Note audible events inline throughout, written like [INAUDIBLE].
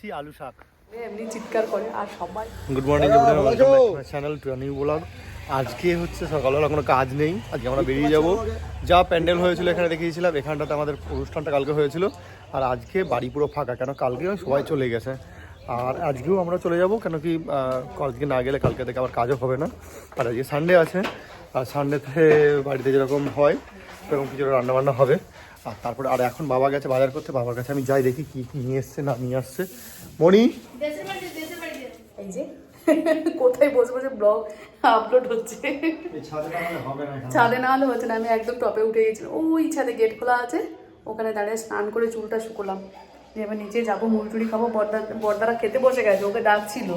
তুলছি আলু শাক। এমনি চিৎকার করে আর সবাই। Good morning channel to new blog আজকে হচ্ছে সকালবেলা কোনো কাজ নেই আজকে আমরা বেরিয়ে যাব। যা প্যান্ডেল হয়েছিল এখানে দেখিয়েছিলাম এখানটাতে আমাদের অনুষ্ঠানটা কালকে হয়েছিল। আর আজকে বাড়ি পুরো ফাঁকা কেন কালকে সবাই চলে গেছে। আর আজকেও আমরা চলে যাব কেন কি আজকে না গেলে কালকে থেকে আবার কাজও হবে না। আর আজকে সানডে আছে আর সানডেতে বাড়িতে যেরকম হয় সেরকম কিছু রান্নাবান্না হবে। আর তারপরে আর এখন বাবা গেছে বাজার করতে বাবার কাছে আমি যাই দেখি কি কি নিয়ে এসছে না নিয়ে আসছে। মণি? কোথায় বসে বসে ব্লগ আপলোড হচ্ছে? ছাদে না হলে হচ্ছে না আমি একদম টপে উঠে গেছিলাম ওই ছাদে গেট খোলা আছে ওখানে দাঁড়িয়ে স্নান করে চুলটা শুকোলাম। দিয়ে এবার নিচে যাব মুড়ি খাব বর্দা বর্দারা খেতে বসে গেছে ওকে ডাকছিল।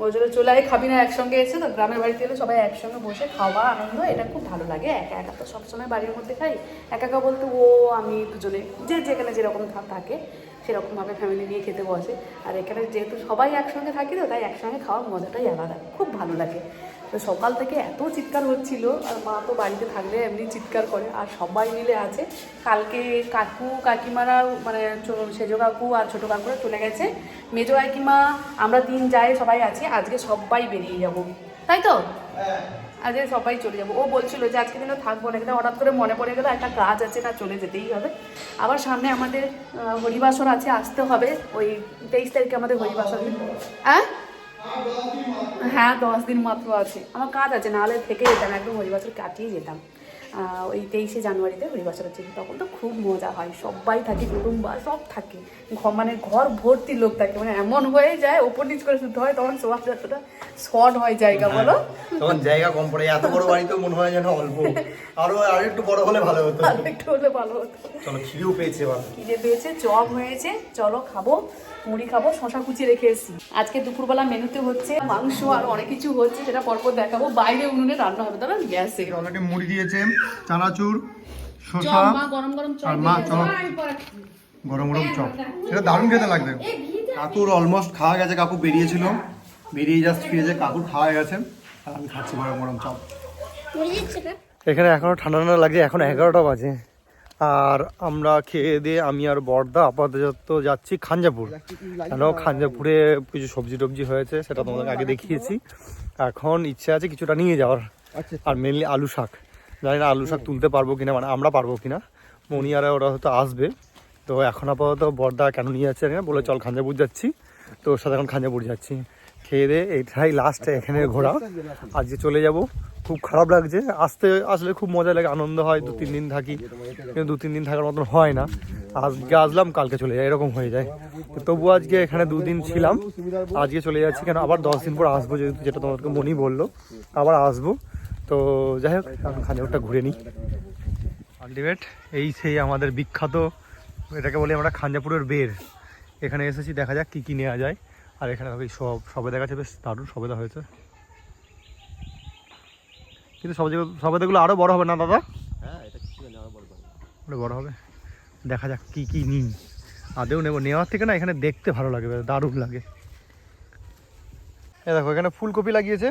বলছিল চলে আয় খাবি না, একসঙ্গে এসে তো গ্রামের বাড়িতে এলে সবাই একসঙ্গে বসে খাওয়া, আনন্দ, এটা খুব ভালো লাগে। একা একা তো সবসময় বাড়ির মধ্যে খাই। একা একা বলতে ও, আমি দুজনে, যে যেখানে যেরকম থাকে। সেরকমভাবে ফ্যামিলি নিয়ে খেতে বসে। আর এখানে যেহেতু সবাই একসঙ্গে থাকি তো, তাই একসঙ্গে খাওয়ার মজাটাই আলাদা। খুব ভালো লাগে। তো সকাল থেকে এত চিৎকার হচ্ছিল, আর মা তো বাড়িতে থাকলে এমনি চিৎকার করে, আর সবাই মিলে আছে। কালকে কাকু, কাকিমারা মানে সেজো কাকু আর ছোটো কাকুরা চলে গেছে। মেজো কাকিমা, আমরা তিন যাই সবাই আছি, আজকে সবাই বেরিয়ে যাব। তাই তো? আজকে সবাই চলে যাব। ও বলছিল যে আজকে দিনও থাকব না কিন্তু হঠাৎ করে মনে পড়ে গেলো, একটা কাজ আছে না চলে যেতেই হবে। আবার সামনে আমাদের হরিবাসর আছে, আসতে হবে। ওই তেইশ তারিখে আমাদের হরিবাসর। হ্যাঁ? হ্যাঁ দশ দিন মাত্র আছে। আমার কাজ আছে, নাহলে থেকে যেতাম, একদম হরিবাসর কাটিয়ে যেতাম। ওই তেইশে জানুয়ারিতে হরিবাসর আছে তখন তো খুব মজা হয় সবাই থাকে কুটুম্ব সব থাকে। মানে ঘর ভর্তি লোক থাকে মানে এমন হয়ে যায় ওপর নিচ করে শুতে হয় তখন শোয়া যতটা শর্ট হয় জায়গা বলো। তখন জায়গা কম পড়ে এত বড় বাড়িতেও মনে হয় যেন অল্প। আরও আর একটু বড় হলে ভালো হতো। আর একটু হলে ভালো হতো। চলো খিদেও পেয়েছে খিদে পেয়েছে চপ হয়েছে চলো খাব। মুড়ি খাব শশা কুচি রেখে এসেছি। আজকে দুপুরবেলা মেনুতে হচ্ছে মাংস আর অনেক কিছু হচ্ছে সেটা পরপর দেখাবো। বাইরে উনুনে রান্না হবে তবে গ্যাসে অলরেডি মুড়ি দিয়েছে চানাচুর শসা চপ গরম গরম চপ আর মা। চপ। গরম গরম চপ। এটা দারুণ খেতে লাগবে। কাকুর অলমোস্ট খাওয়া গেছে কাকু বেরিয়েছিল। বেরিয়ে জাস্ট ফিরেছে কাকুর খাওয়া গেছে। আর আমি খাচ্ছি গরম গরম চপ। এখানে এখনও ঠান্ডা ঠান্ডা লাগছে এখন এগারোটা বাজে। আর আমরা খেয়ে দিয়ে আমি আর বর্দা আপাতত যাচ্ছি খাঞ্জাপুর। কেন? খাঞ্জাপুরে কিছু সবজি টবজি হয়েছে সেটা তোমাদের আগে দেখিয়েছি। এখন ইচ্ছে আছে কিছুটা নিয়ে যাওয়ার। আর মেনলি আলু শাক। জানি না আলু শাক তুলতে পারব কিনা মানে আমরা পারব কিনা। মনি আর ওরা হয়তো আসবে। তো এখন আপাতত বর্দা কেন নিয়ে যাচ্ছে না বলে চল খাঞ্জাপুর যাচ্ছি। তো ওর সাথে এখন খাঞ্জাপুর যাচ্ছি। খেয়ে দিয়ে এটাই লাস্ট এখানে ঘোরা। আজকে চলে যাব। খুব খারাপ লাগছে। আসতে আসলে খুব মজা লাগে, আনন্দ হয় দু তিন দিন থাকি। কিন্তু দু তিন দিন থাকার মতন হয় না। আজকে আসলাম, কালকে চলে যায় এরকম হয়ে যায়। তবু আজকে এখানে দুদিন ছিলাম। আজকে চলে যাচ্ছি কেন? আবার দশ দিন পর আসব, যেহেতু যেটা তোমাদেরকে মনি বলল। আবার আসব। তো যাই হোক, এখন খানিকটা ঘুরে নিই। আলটিমেট এই সেই আমাদের বিখ্যাত, এটাকে বলি আমরা খাঞ্জাপুরের বের। এখানে এসেছি, দেখা যাক কী কী নেওয়া যায়। আর এখানে সব সবেদা গাছে বেশ দারুণ সবেদা হয়েছে। কিন্তু সবেদা সবেদাগুলো আরও বড় হবে না দাদা? ওটা বড় হবে? দেখা যাক কী কী নিই। আদেও নেব। নেওয়ার থেকে না এখানে দেখতে ভালো লাগে দারুণ লাগে। এ দেখো এখানে ফুলকপি লাগিয়েছে।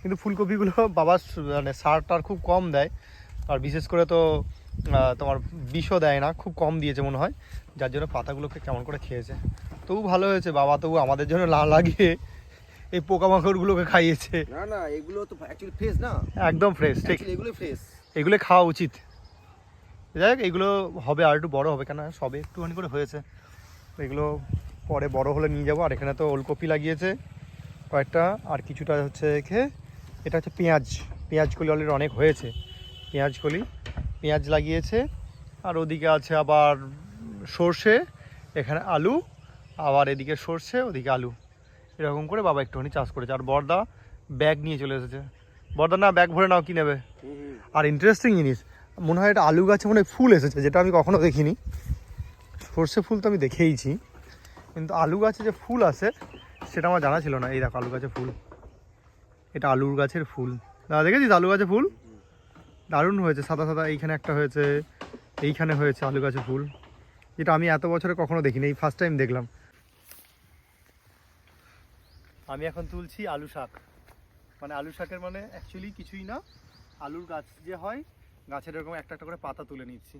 কিন্তু ফুলকপিগুলো বাবার মানে সার টার খুব কম দেয়। আর বিশেষ করে তো তোমার বিষও দেয় না খুব কম দিয়েছে মনে হয়। যার জন্য পাতাগুলোকে কেমন করে খেয়েছে। তবু ভালো হয়েছে বাবা তবু আমাদের জন্য না লাগিয়ে এই পোকামাকড়গুলোকে খাইয়েছে। না না এগুলো তো অ্যাকচুয়ালি ফ্রেশ না? একদম ফ্রেশ ঠিক। এগুলো ফ্রেশ এগুলো খাওয়া উচিত। যাই হোক এগুলো হবে আর একটু বড় হবে কেন সবে একটুখানি করে হয়েছে। এগুলো পরে বড় হলে নিয়ে যাব। আর এখানে তো ওলকপি লাগিয়েছে কয়েকটা আর কিছুটা হচ্ছে রেখে এটা হচ্ছে পেঁয়াজ। পেঁয়াজ কলি অলরেডি অনেক হয়েছে। পেঁয়াজ কলি পেঁয়াজ লাগিয়েছে। আর ওদিকে আছে আবার সর্ষে এখানে আলু। আবার এদিকে সর্ষে ওদিকে আলু। এরকম করে বাবা একটুখানি চাষ করেছে। আর বর্দা ব্যাগ নিয়ে চলে এসেছে। বর্দা, না ব্যাগ ভরে নাও, কি নেবে? আর ইন্টারেস্টিং জিনিস, মনে হয় এটা আলু গাছে মনে ফুল এসেছে, যেটা আমি কখনো দেখিনি। সর্ষে ফুল তো আমি দেখেইছি, কিন্তু আলু গাছে যে ফুল আসে, সেটা আমার জানা ছিল না। এই দেখো, আলু গাছে ফুল। এটা আলুর গাছের ফুল। দাদা, দেখেছিস আলু গাছে ফুল? দারুণ হয়েছে, সাদা সাদা, এইখানে একটা হয়েছে, এইখানে হয়েছে আলু গাছে ফুল। যেটা আমি এত বছরে কখনো দেখিনি, এই ফার্স্ট টাইম দেখলাম। আমি এখন তুলছি আলু শাক। মানে আলু শাকের মানে অ্যাকচুয়ালি কিছুই না। আলুর গাছ যে হয়, গাছের এরকম একটা একটা করে পাতা তুলে নিচ্ছি।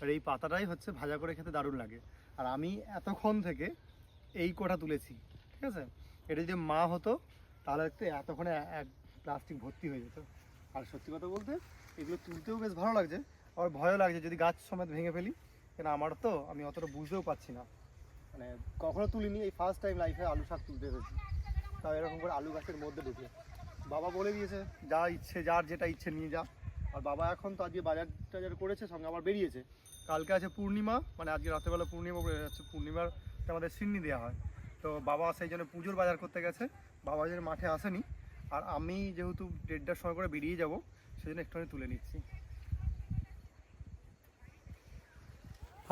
আর এই পাতাটাই হচ্ছে ভাজা করে খেতে দারুণ লাগে। আর আমি এতক্ষণ থেকে এই কোটা তুলেছি, ঠিক আছে? এটা যদি মা হতো, তাহলে একটু এতক্ষণে এক প্লাস্টিক ভর্তি হয়ে যেত। আর সত্যি কথা বলতে, এগুলো তুলতেও বেশ ভালো লাগছে। আবার ভয়ও লাগছে যদি গাছ সমেত ভেঙে ফেলি। কেন আমার তো আমি অতটা বুঝতেও পারছি না। মানে কখনো তুলিনি, এই ফার্স্ট টাইম লাইফে আলু শাক তুলতে এসেছি। তাও এরকম করে আলু গাছের মধ্যে ঢুকে বাবা বলে দিয়েছে, যা ইচ্ছে, যার যেটা ইচ্ছে নিয়ে যা। আর বাবা এখন তো আজকে বাজার টাজার করেছে, সঙ্গে আবার বেরিয়েছে। কালকে আছে পূর্ণিমা মানে আজকে রাত্রেবেলা পূর্ণিমা যাচ্ছে পূর্ণিমার আমাদের সিন্নি দেওয়া হয়। তো বাবা সেই জন্য পুজোর বাজার করতে গেছে। বাবা যেন মাঠে আসেনি। আর আমি যেহেতু দেড়টার সময় করে বেরিয়ে যাব, সেই জন্য একটুখানি তুলে নিচ্ছি।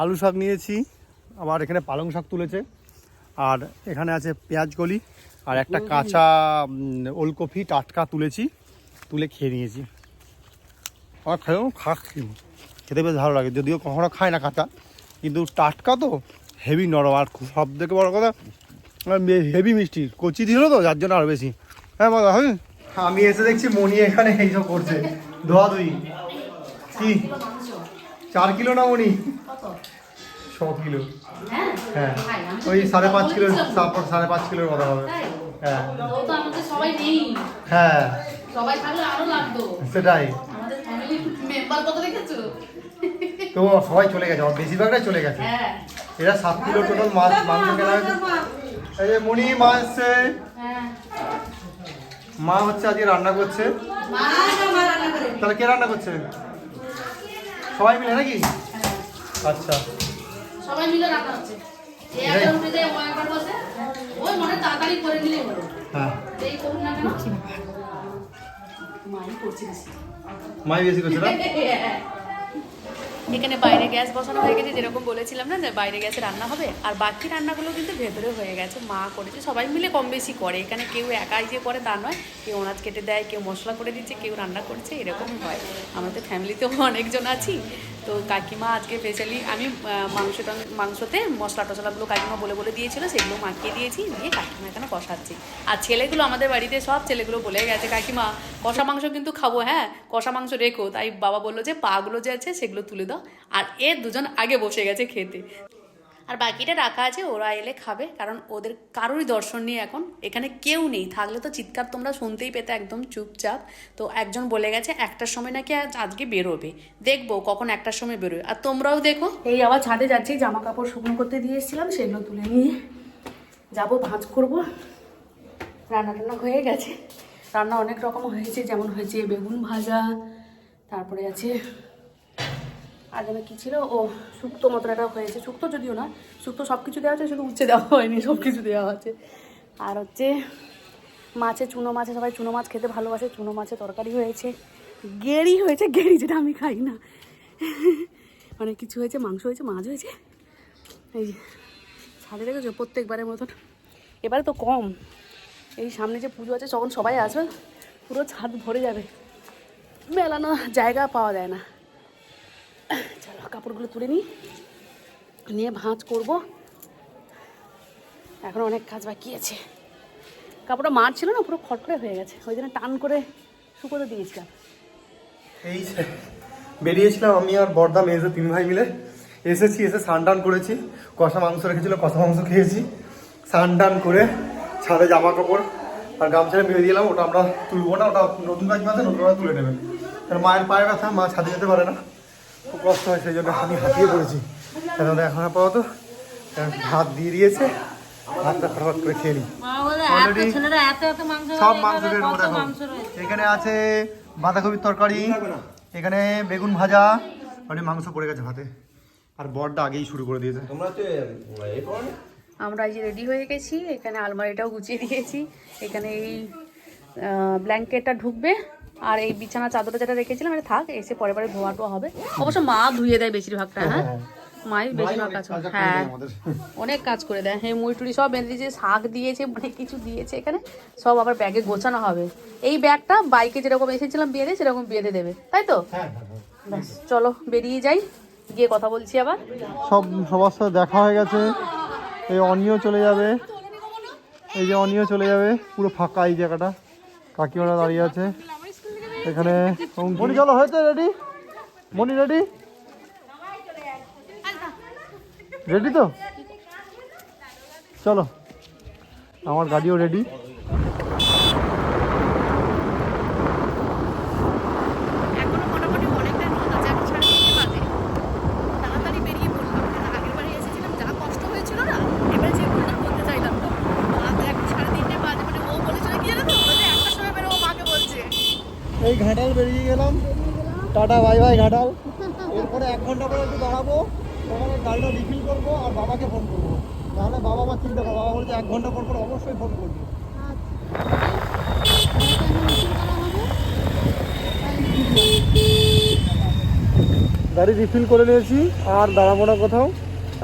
আলু শাক নিয়েছি, আবার এখানে পালং শাক তুলেছে। আর এখানে আছে পেঁয়াজ গলি আর একটা কাঁচা ওলকপি টাটকা তুলেছি তুলে খেয়ে নিয়েছি। আমার খেয়েও খাচ্ছি খেতে বেশ ভালো লাগে যদিও কখনো খায় না কাঁচা কিন্তু টাটকা তো হেভি নরম আর খুব সব থেকে বড় কথা হেভি মিষ্টি কচি দিল তো যার জন্য আরও বেশি। হ্যাঁ মজা হবে আমি এসে দেখছি মনি এখানে এইসব করছে ধোয়া ধুই কি? চার কিলো না মনি ছ কিলো। হ্যাঁ। ওই সাড়ে পাঁচ কিলো তারপর সাড়ে পাঁচ কিলোর কথা হবে। হ্যাঁ। তো আমাদের সবাই নেই। হ্যাঁ। সবাই থাকলে আরও লাগতো। সেটাই। আমাদের ফ্যামিলি মেম্বার কত দেখেছ? তো সবাই চলে গেছে বেশিরভাগটাই চলে গেছে। হ্যাঁ। এরা সাত কিলো টোটাল মাছ মাংস কেনা হয়েছে। এই যে মনি মা এসছে। হ্যাঁ। মা হচ্ছে আজকে রান্না করছে। তাহলে কে রান্না করছে? সবাই মিলে নাকি? আচ্ছা। সবাই মিলে রাখা হচ্ছে। করে নিলেই হলো। হ্যাঁ। এই করুন না কেন? মাই করছি বেশি। মাই বেশি করছে না? [LAUGHS] এখানে বাইরে গ্যাস বসানো হয়ে গেছে যেরকম বলেছিলাম না যে বাইরে গ্যাসে রান্না হবে আর বাকি রান্নাগুলো কিন্তু ভেতরে হয়ে গেছে মা করেছে সবাই মিলে কম বেশি করে। এখানে কেউ একাই যে করে তা নয় কেউ ওনাজ কেটে দেয় কেউ মশলা করে দিচ্ছে কেউ রান্না করছে এরকম হয়। আমাদের ফ্যামিলিতেও অনেকজন আছি তো কাকিমা আজকে স্পেশালি আমি মাংস মাংসতে মশলা টশলাগুলো কাকিমা বলে বলে দিয়েছিল, সেগুলো মাখিয়ে দিয়েছি, দিয়ে কাকিমা এখানে কষাচ্ছি। আর ছেলেগুলো আমাদের বাড়িতে সব ছেলেগুলো বলে গেছে, কাকিমা, কষা মাংস কিন্তু খাব হ্যাঁ? কষা মাংস রেখো। তাই বাবা বলল যে পাগুলো যে আছে, সেগুলো তুলে দাও। আর এ দুজন আগে বসে গেছে খেতে। আর বাকিটা রাখা আছে, ওরা এলে খাবে। কারণ ওদের কারোরই দর্শন নেই এখন। এখানে কেউ নেই। থাকলে তো চিৎকার তোমরা শুনতেই পেতে একদম চুপচাপ। তো একজন বলে গেছে, একটার সময় নাকি আজ, আজকে বেরোবে। দেখব কখন একটার সময় বেরোবে আর তোমরাও দেখো। এই আবার ছাদে যাচ্ছি জামা কাপড় শুকনো করতে দিয়ে এসেছিলাম সেগুলো তুলে নিয়ে যাব, ভাঁজ করব। রান্না টান্না হয়ে গেছে। রান্না অনেক রকম হয়েছে, যেমন হয়েছে বেগুন ভাজা, তারপরে আছে আর যেন কী ছিল? ও শুক্তো মতন একটা হয়েছে। শুক্তো যদিও না শুক্তো সব কিছু দেওয়া আছে, শুধু উচ্ছে দেওয়া হয়নি সব কিছু দেওয়া আছে। আর হচ্ছে মাছে, চুনো মাছে, সবাই চুনো মাছ খেতে ভালোবাসে, চুনো মাছের তরকারি হয়েছে। গেড়ি হয়েছে, গেড়ি যেটা আমি খাই না। অনেক কিছু হয়েছে, মাংস হয়েছে, মাছ হয়েছে। এই ছাদে দেখেছ প্রত্যেকবারের মতন? এবারে তো কম। এই সামনে যে পুজো আছে তখন সবাই আসবে, পুরো ছাদ ভরে যাবে। মেলানো জায়গা পাওয়া যায় না। কাপড়গুলো তুলে নিই। নিয়ে ভাঁজ করব। এখন অনেক কাজ বাকি আছে। কাপড়টা মার ছিল না, পুরো খটখড়ে হয়ে গেছে। ওই জন্য টান করে শুকোতে দিয়েছিলাম। এই বেরিয়েছিলাম আমি আর বর্দা মেয়েছে তিন ভাই মিলে। এসেছি, এসে স্নান টান করেছি। কষা মাংস রেখেছিল, কষা মাংস খেয়েছি। স্নান টান করে ছাদে জামা কাপড় আর গামছাটা মেরে দিলাম। ওটা আমরা তুলবো না, ওটা নতুন গাছ মাঝে নতুন তুলে নেবেন। কারণ মায়ের পায়ে ব্যথা, মা ছাদে যেতে পারে না। খুব কষ্ট হয় সেই জন্য আমি হাতিয়ে পড়েছি। তাহলে এখন আপাতত ভাত দিয়ে দিয়েছে ভাতটা ফটাফট করে খেয়ে নিই। সব মাংস বের করে দেখো এখানে আছে বাঁধাকপির তরকারি এখানে বেগুন ভাজা মানে মাংস পড়ে গেছে ভাতে। আর বরটা আগেই শুরু করে দিয়েছে। তোমরা তো? আমরা এই যে রেডি হয়ে গেছি এখানে আলমারিটাও গুছিয়ে দিয়েছি এখানে এই ব্ল্যাঙ্কেটটা ঢুকবে আর এই বিছানা চাদরটা যেটা রেখেছিলাম এটা থাক এসে পরে পরে ধোয়া টোয়া হবে। অবশ্য মা ধুয়ে দেয় বেশিরভাগটা হ্যাঁ? মাই বেশিরভাগ কাজ করে। হ্যাঁ। অনেক কাজ করে দেয়। হ্যাঁ মুড়ি টুড়ি সব বেঁধে দিয়েছে শাক দিয়েছে অনেক কিছু দিয়েছে এখানে। সব আবার ব্যাগে গোছানো হবে। এই ব্যাগটা বাইকে যেরকম এসেছিলাম বেঁধে সেরকম বেঁধে দেবে। তাই তো? হ্যাঁ হ্যাঁ হ্যাঁ। ব্যাস চলো বেরিয়ে যাই। গিয়ে কথা বলছি আবার। সব সবার সাথে দেখা হয়ে গেছে। এই অনিও চলে যাবে। এই যে অনিও চলে যাবে পুরো ফাঁকা এই জায়গাটা। কাকিমারা দাঁড়িয়ে আছে। এখানে মনি চলো হয়েছে রেডি মনি রেডি রেডি তো? চলো আমার গাড়িও রেডি এখনও মোটামুটি অনেকটা রোদ আছে এখন সাড়ে তিনটে বাজে তাড়াতাড়ি বেরিয়ে পড়লাম কারণ আগের বারে এসেছিলাম যা কষ্ট হয়েছিল না এবারে যে ভুলটা করতে চাইলাম না রাত এখন সাড়ে তিনটে বাজে মানে ও বলেছিল কি জানো তো বলে একটার সময় বেরো ও মাকে বলছে এই ঘাটাল বেরিয়ে গেলাম টাটা বাই বাই ঘাটাল। এরপরে এক ঘণ্টা পরে একটু দাঁড়াবো ওখানে গাড়িটা রিফিল করব আর বাবাকে ফোন করব। তাহলে বাবা আমার চিন্তা করব বাবা বলছে এক ঘণ্টা পর পর অবশ্যই ফোন করবি। গাড়ি রিফিল করে নিয়েছি আর দাঁড়াবো না কোথাও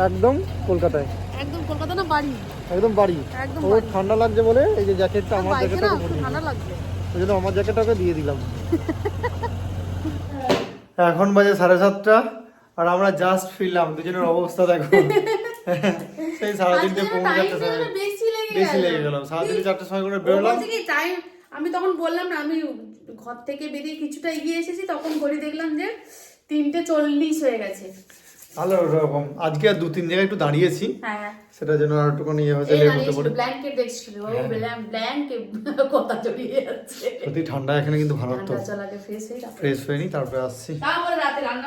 একদম কলকাতায়। একদম কলকাতা না বাড়ি? একদম বাড়ি। ঠান্ডা লাগছে বলে এই যে জ্যাকেটটা আমার খুব ঠান্ডা লাগবে ওই জন্য আমার জ্যাকেটটাকে দিয়ে দিলাম। [LAUGHS] এখন বাজে সাড়ে সাতটা আর আমরা জাস্ট ফিরলাম। দুজনের অবস্থা দেখো। [LAUGHS] সেই সারাদিনটা পৌঁছে যাচ্ছে বেশি লেগে গেলাম সারাদিন গেল। সাড়ে তিনটে চারটে সময় করে বেরোলাম। টাইম আমি তখন বললাম না আমি ঘর থেকে বেরিয়ে কিছুটা এগিয়ে এসেছি তখন ঘড়ি দেখলাম যে তিনটে চল্লিশ হয়ে গেছে। ভালো রকম। আজকে আর দু তিন জায়গায় একটু দাঁড়িয়েছি। হ্যাঁ সেটার জন্য আর একটুখানি ইয়ে হয়েছে লেট হতে পারে। ব্ল্যাঙ্কেট দেখছিল ব্ল্যাঙ্কেট কথা জড়িয়ে যাচ্ছে। সত্যি ঠান্ডা এখানে কিন্তু ভালো তো। ফ্রেশ হয়ে তারপরে- ফ্রেশ তারপরে আসছি। তারপরে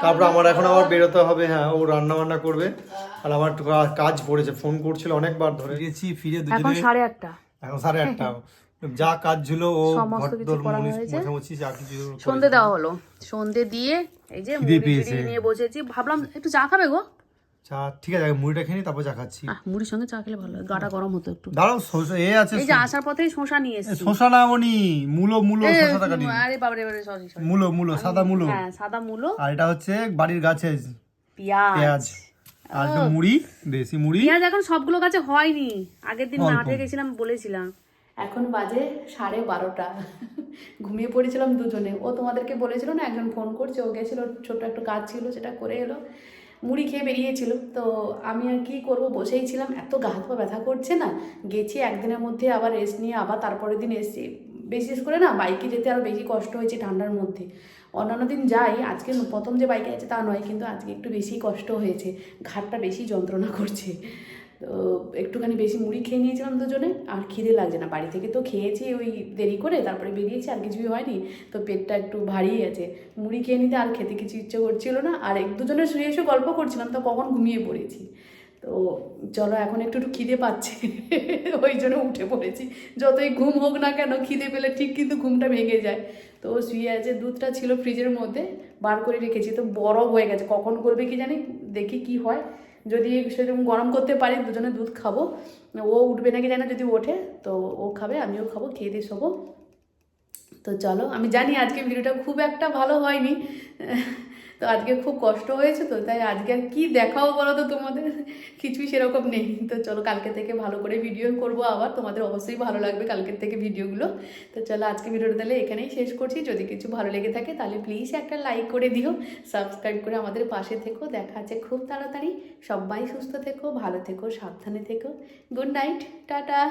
তারপর আমার এখন আবার বেরোতে হবে হ্যাঁ ও রান্না বান্না করবে। আর আমার একটু কাজ পড়েছে ফোন করছিল অনেকবার ধরে। গেছি ফিরে এখন সাড়ে আটটা। এখন সাড়ে আটটা। [LAUGHS] যা কাজ ছিল ও। মোছামুছি যা কিছু সন্ধে দেওয়া হলো। সন্ধে দিয়ে এই যে মুড়ি নিয়ে বসেছি। ভাবলাম একটু চা খাবে গো? চা ঠিক আছে মুড়িটা খেয়ে তারপর চা খাচ্ছি। মুড়ির সঙ্গে চা খেলে ভালো গাটা গরম হতো একটু। দাঁড়াও শসা- এ আছে এই যে আসার পথেই নিয়ে এসেছি। না মূলো মূলো এ, শশাটা কাটি আরে বাবারে বাবারে সরি সরি মূলো মূলো সাদা মূলো। হ্যাঁ সাদা মূলো। আর এটা হচ্ছে বাড়ির গাছে পেঁয়াজ। পেঁয়াজ। আর মুড়ি দেশি মুড়ি। পেঁয়াজ এখন সবগুলো গাছে হয়নি। আগের দিন। মাঠে গেছিলাম বলেছিলাম। এখন বাজে সাড়ে বারোটা। ঘুমিয়ে পড়েছিলাম দুজনে। ও তোমাদেরকে বলেছিল না, একজন ফোন করছে, ও গেছিল ছোট একটা কাজ ছিল, সেটা করে এলো। মুড়ি খেয়ে বেরিয়েছিল। তো আমি আর কি করব? বসেই ছিলাম। এত গা হাত পা ব্যথা করছে না? গেছি একদিনের মধ্যে আবার রেস্ট নিয়ে, আবার তারপরের দিন এসেছি। বিশেষ করে না, বাইকে যেতে আরও বেশি কষ্ট হয়েছে ঠান্ডার মধ্যে। অন্যান্য দিন যাই, আজকে প্রথম যে বাইকে আছে তা নয়, কিন্তু আজকে একটু বেশি কষ্ট হয়েছে। ঘাটটা বেশি যন্ত্রণা করছে। তো একটুখানি বেশি মুড়ি খেয়ে নিয়েছিলাম দুজনে, আর খিদে লাগছে না। বাড়ি থেকে তো খেয়েছি ওই দেরি করে, তারপরে বেরিয়েছি, আর কিছুই হয়নি। তো পেটটা একটু ভারী আছে। মুড়ি খেয়ে নিতে আর খেতে কিছু ইচ্ছে করছিল না, আর এক দুজনে শুয়ে এসে গল্প করছিলাম, তো কখন ঘুমিয়ে পড়েছি। তো চলো, এখন একটু একটু খিদে পাচ্ছে, [LAUGHS] ওই জন্য উঠে পড়েছি। যতই ঘুম হোক না কেন, খিদে পেলে ঠিক কিন্তু ঘুমটা ভেঙে যায়। তো শুয়ে আছে, দুধটা ছিল ফ্রিজের মধ্যে, বার করে রেখেছি, তো বরফ হয়ে গেছে। কখন করবে কি জানি, দেখি কি হয়। যদি সেরকম গরম করতে পারি, দুজনে দুধ খাব। ও উঠবে নাকি জানি না, যদি ওঠে, তো ও খাবে, আমিও খাব, খেয়ে দিয়ে শোবো। তো চলো, আমি জানি আজকে ভিডিওটা খুব একটা ভালো হয়নি। তো আজকে খুব কষ্ট হয়েছে তো, তাই আজকে আর কী দেখাও বলো তো তোমাদের? কিছুই সেরকম নেই। তো চলো কালকে থেকে ভালো করে ভিডিও করব আবার। তোমাদের অবশ্যই ভালো লাগবে কালকের থেকে ভিডিওগুলো তো চলো আজকে ভিডিওটা তাহলে এখানেই শেষ করছি। যদি কিছু ভালো লেগে থাকে তাহলে প্লিজ একটা লাইক করে দিও। সাবস্ক্রাইব করে আমাদের পাশে থেকো। দেখা আছে খুব তাড়াতাড়ি। সবাই সুস্থ থেকো, ভালো থেকো, সাবধানে থেকো। Good night tata.